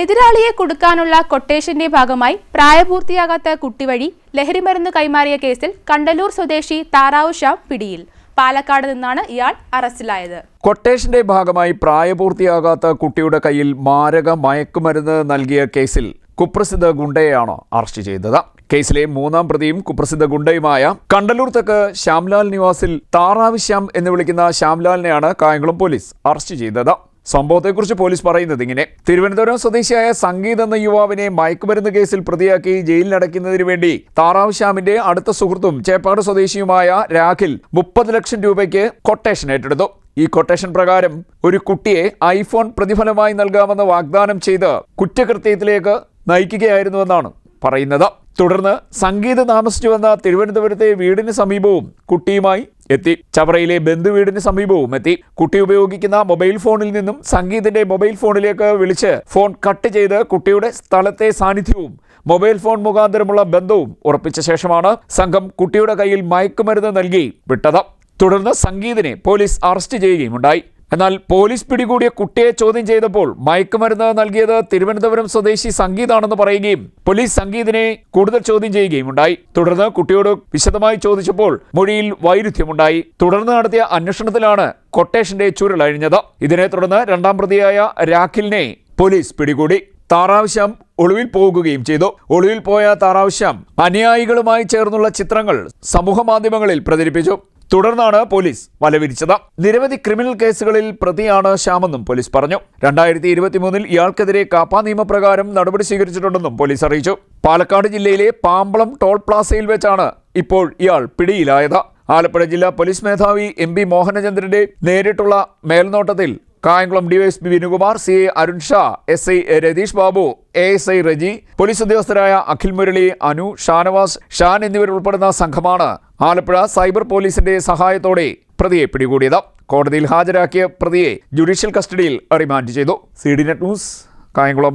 എതിരാളിയെ കൊടുക്കാനുള്ള കൊട്ടേഷന്റെ ഭാഗമായി പ്രായപൂർത്തിയാകാത്ത കുട്ടി വഴി ലഹരിമരുന്ന് കൈമാറിയ കേസിൽ കണ്ടലൂർ സ്വദേശി താറാവു ഷാം പിടിയിൽ. പാലക്കാട് നിന്നാണ് ഇയാൾ അറസ്റ്റിലായത്. കൊട്ടേഷന്റെ ഭാഗമായി പ്രായപൂർത്തിയാകാത്ത കുട്ടിയുടെ കയ്യിൽ മാരക മയക്കുമരുന്ന് നൽകിയ കേസിൽ കുപ്രസിദ്ധ ഗുണ്ടയെയാണ് അറസ്റ്റ് ചെയ്തത്. കേസിലെ മൂന്നാം പ്രതിയും കുപ്രസിദ്ധ ഗുണ്ടയുമായ കണ്ടലൂർ തെക്ക് ശ്യാംലാൽ നിവാസിൽ താറാവ് ശ്യാം എന്ന് വിളിക്കുന്ന ശ്യാംലാലിനെയാണ് കായംകുളം പോലീസ് അറസ്റ്റ് ചെയ്തത്. സംഭവത്തെക്കുറിച്ച് പോലീസ് പറയുന്നത് ഇങ്ങനെ. തിരുവനന്തപുരം സ്വദേശിയായ സംഗീത് എന്ന യുവാവിനെ മയക്കുമരുന്ന് കേസിൽ പ്രതിയാക്കി ജയിലിലടയ്ക്കുന്നതിന് വേണ്ടി താറാവ് ശ്യാമിന്റെ അടുത്ത സുഹൃത്തും ചേപ്പാട് സ്വദേശിയുമായ രാഖിൽ മുപ്പത് ലക്ഷം രൂപയ്ക്ക് കൊട്ടേഷൻ ഏറ്റെടുത്തു. ഈ കൊട്ടേഷൻ പ്രകാരം ഒരു കുട്ടിയെ ഐഫോൺ പ്രതിഫലമായി നൽകാമെന്ന് വാഗ്ദാനം ചെയ്ത് കുറ്റകൃത്യത്തിലേക്ക് നയിക്കുകയായിരുന്നുവെന്നാണ് പറയുന്നത്. തുടർന്ന് സംഗീത താമസിച്ചു വന്ന തിരുവനന്തപുരത്തെ വീടിന് സമീപവും കുട്ടിയുമായി എത്തി. ചവറയിലെ ബന്ധുവീടിന് സമീപവും എത്തി. കുട്ടി ഉപയോഗിക്കുന്ന മൊബൈൽ ഫോണിൽ നിന്നും സംഗീതിന്റെ മൊബൈൽ ഫോണിലേക്ക് വിളിച്ച് ഫോൺ കട്ട് ചെയ്ത് കുട്ടിയുടെ സ്ഥലത്തെ സാന്നിധ്യവും മൊബൈൽ ഫോൺ മുഖാന്തരമുള്ള ബന്ധവും ഉറപ്പിച്ച ശേഷമാണ് സംഘം കുട്ടിയുടെ കയ്യിൽ മയക്കുമരുന്ന് നൽകി വിട്ടത്. തുടർന്ന് സംഗീതിനെ പോലീസ് അറസ്റ്റ് ചെയ്യുകയുമുണ്ടായി. എന്നാൽ പോലീസ് പിടികൂടിയ കുട്ടിയെ ചോദ്യം ചെയ്തപ്പോൾ മയക്കുമരുന്ന് നൽകിയത് തിരുവനന്തപുരം സ്വദേശി സംഗീതാണെന്ന് പറയുകയും പോലീസ് സംഗീതിനെ കൂടുതൽ ചോദ്യം ചെയ്യുകയും ഉണ്ടായി തുടർന്ന് കുട്ടിയോട് വിശദമായി ചോദിച്ചപ്പോൾ മൊഴിയിൽ വൈരുദ്ധ്യമുണ്ടായി. തുടർന്ന് നടത്തിയ അന്വേഷണത്തിലാണ് കൊട്ടേഷന്റെ ചുരുളഴിഞ്ഞത് ഇതിനെ തുടർന്ന് രണ്ടാം പ്രതിയായ രാഖിലിനെ പോലീസ് പിടികൂടി. താറാവശ്യം ഒളിവിൽ പോകുകയും ചെയ്തു. ഒളിവിൽ പോയ താറാവശ്യം അനുയായികളുമായി ചേർന്നുള്ള ചിത്രങ്ങൾ സമൂഹ മാധ്യമങ്ങളിൽ പ്രചരിപ്പിച്ചു. തുടർന്നാണ് പോലീസ് വലവിരിച്ചത്. നിരവധി ക്രിമിനൽ കേസുകളിൽ പ്രതിയാണ് ശ്യാമെന്നും പോലീസ് പറഞ്ഞു. രണ്ടായിരത്തി ഇരുപത്തിമൂന്നിൽ ഇയാൾക്കെതിരെ കാപ്പ നിയമപ്രകാരം നടപടി സ്വീകരിച്ചിട്ടുണ്ടെന്നും പോലീസ് അറിയിച്ചു. പാലക്കാട് ജില്ലയിലെ പാമ്പളം ടോൾ പ്ലാസയിൽ വെച്ചാണ് ഇപ്പോൾ ഇയാൾ പിടിയിലായത്. ആലപ്പുഴ ജില്ലാ പോലീസ് മേധാവി എം പി മോഹനചന്ദ്രന്റെ നേരിട്ടുള്ള മേൽനോട്ടത്തിൽ Kayamkulam DYSP Vinukumar C A Arun Shah S I Ratheesh Babu A S I Reji police ഉദ്യോഗസ്ഥരായ Akhil Murali Anu Shanavas Shan എന്നിവരുൾപ്പെടുന്ന സംഘമാണ് ആലപ്പുഴ സൈബർ പോലീസിന്റെ സഹായത്തോടെ പ്രതിയെ പിടികൂടിയത്. കോടതിയിൽ ഹാജരാക്കിയ പ്രതിയെ ജുഡീഷ്യൽ കസ്റ്റഡിയിൽ റിമാൻഡ് ചെയ്തു. C D net news Kayamkulam.